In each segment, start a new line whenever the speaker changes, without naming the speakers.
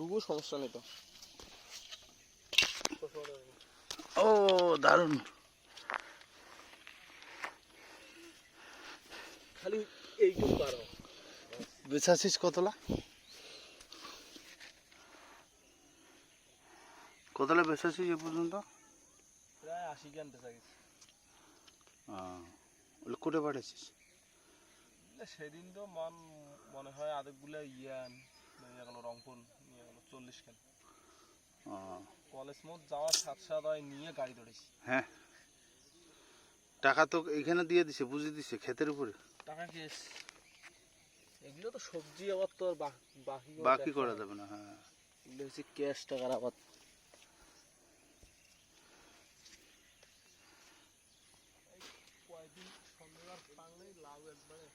ডুবু সমস্যা নেই তো।
ও দারুণ।
খালি এইটুকু পারো
বেচাছিস কতলা? কতলা বেচাছিস এ পর্যন্ত?
প্রায় আশি গানতে চাইছি
কোটে পাঠিয়েছিস
সেদিন তো মন মনে হয় আধেকগুলো ইয়ান। রংপুর নিয়ে গেল চল্লিশ খান কলেজ মোট যাওয়ার সাত সাত নিয়ে গাড়ি ধরেছি।
হ্যাঁ। টাকা তো এখানে দিয়ে দিছে বুঝিয়ে দিছে ক্ষেতের উপরে।
টাকা কেস এগুলো তো সবজি আবার তো আর বাকি বাকি করা
যাবে না হ্যাঁ।
এগুলো হচ্ছে ক্যাশ টাকার আবার কয়দিন শনিবার পাংলেই লাভ একবারে।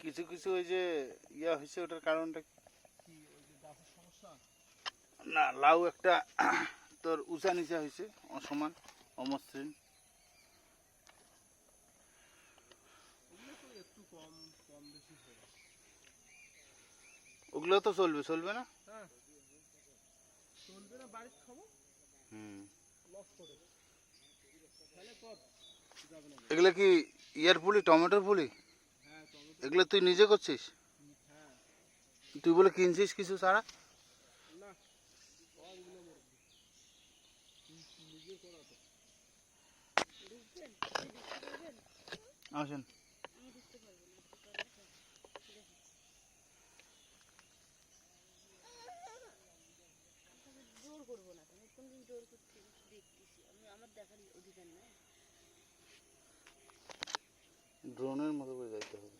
কিছু কিছু ওই যে ইয়া হয়েছে ওটার কারণটা না লাউ একটা তোর উঁচা নিচা হয়েছে অসমান অমসৃণ।
ওগুলো তো
চলবে চলবে না?
হ্যাঁ। চলবে না বাড়ির খাব।
হুম।
লস করে।
এগুলো কি ইয়ার পুলি, টমেটোর পুলি? এগুলো তুই নিজে করছিস? তুই বলে কিনছিস কিছু সারা? আসেন। ড্রোনের মতো করে যাইতে হবে।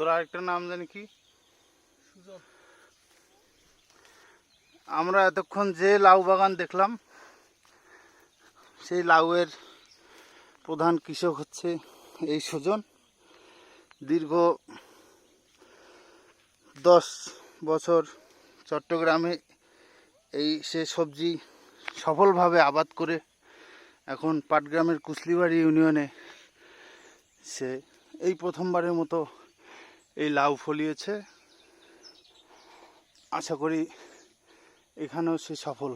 তোর আরেকটা নাম জানি কি? আমরা এতক্ষণ যে লাউ বাগান দেখলাম সেই লাউয়ের প্রধান কৃষক হচ্ছে এই সুজন। দীর্ঘ দশ বছর চট্টগ্রামে এই সে সবজি সফলভাবে আবাদ করে এখন পাটগ্রামের কুসলিবাড়ি ইউনিয়নে সে এই প্রথমবারের মতো এই লাউ ফলিয়েছে। আশা করি এখানেও সে সফল।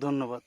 ধন্যবাদ।